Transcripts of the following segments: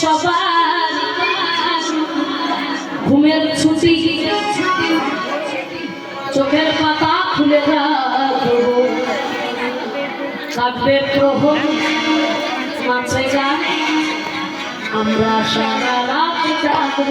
সবার ঘুমের ছুটি। চোখের পাতা খুলে রাখব। কাব্যের প্রহর নাচে আমরা সারা রাত থাকব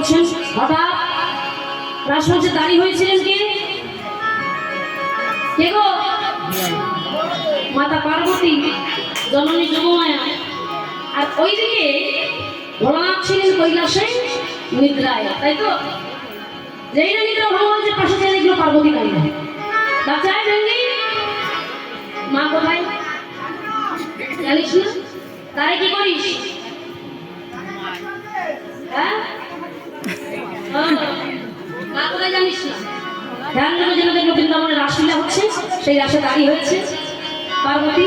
করছেন হঠাৎ রাসমঞ্চে দাঁড়িয়ে হয়েছিলেন কে? মাতা পার্বতী, জননী যোগমায়া আর ওইদিকে ভোলানাথ ছিলেন কৈলাসে নিদ্রায়, তাই তো? যেই না নিদ্রা যে পাশে চেয়ে দেখল পার্বতী কালী বাচ্চায় ভেঙ্গি মা কোথায়? জানিস না? তারে কি করিস? হ্যাঁ? ধ্যান দেবে যেন দেখব বৃন্দাবনে রাসলীলা হচ্ছে সেই রাসে দাঁড়িয়ে হয়েছে পার্বতী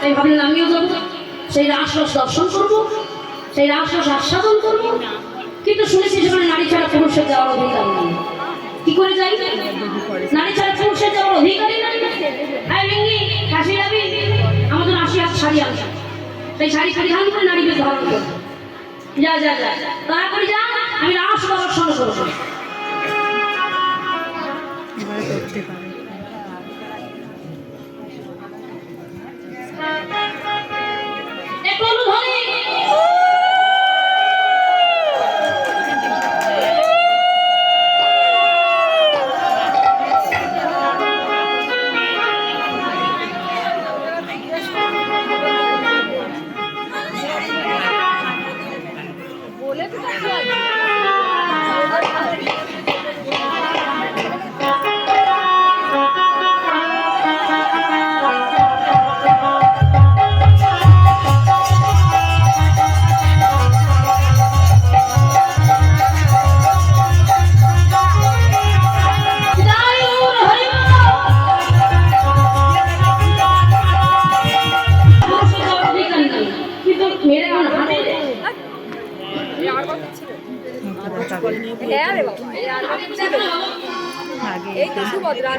তাই ভাবলেন আমিও যাব সেই রাসরস দর্শন করব সেই রাসরস আস্বাদন করব কিন্তু শুনেছি সেখানে নারী ছাড়া পুরুষের যাওয়ার অধিকার নেই কি করে যাই নারী ছাড়া পুরুষের যাওয়ার অধিকারই নাই হ্যাঁ ভেঙ্গি যাবি আমাদের আশি হাত শাড়ি আনছে সেই শাড়ি পরিধান করে নারী বেশ ধারণ করবে যা যা যা করে যা আমি রাস বাবার সঙ্গে করব।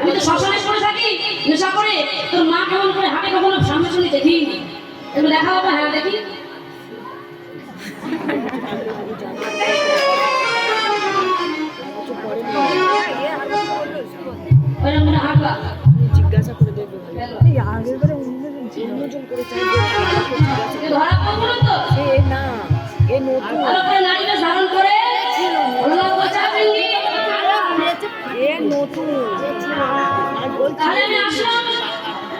তো সবসময় করে থাকি নেশা করে তোর মা কেমন করে হাঁটে কখনো সামনে শুনে দেখিনি দেখা বাবা হ্যাঁ দেখি।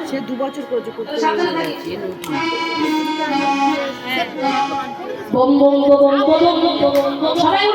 সে দু বছর করছে বম বম বম বম বম বম বম সবাই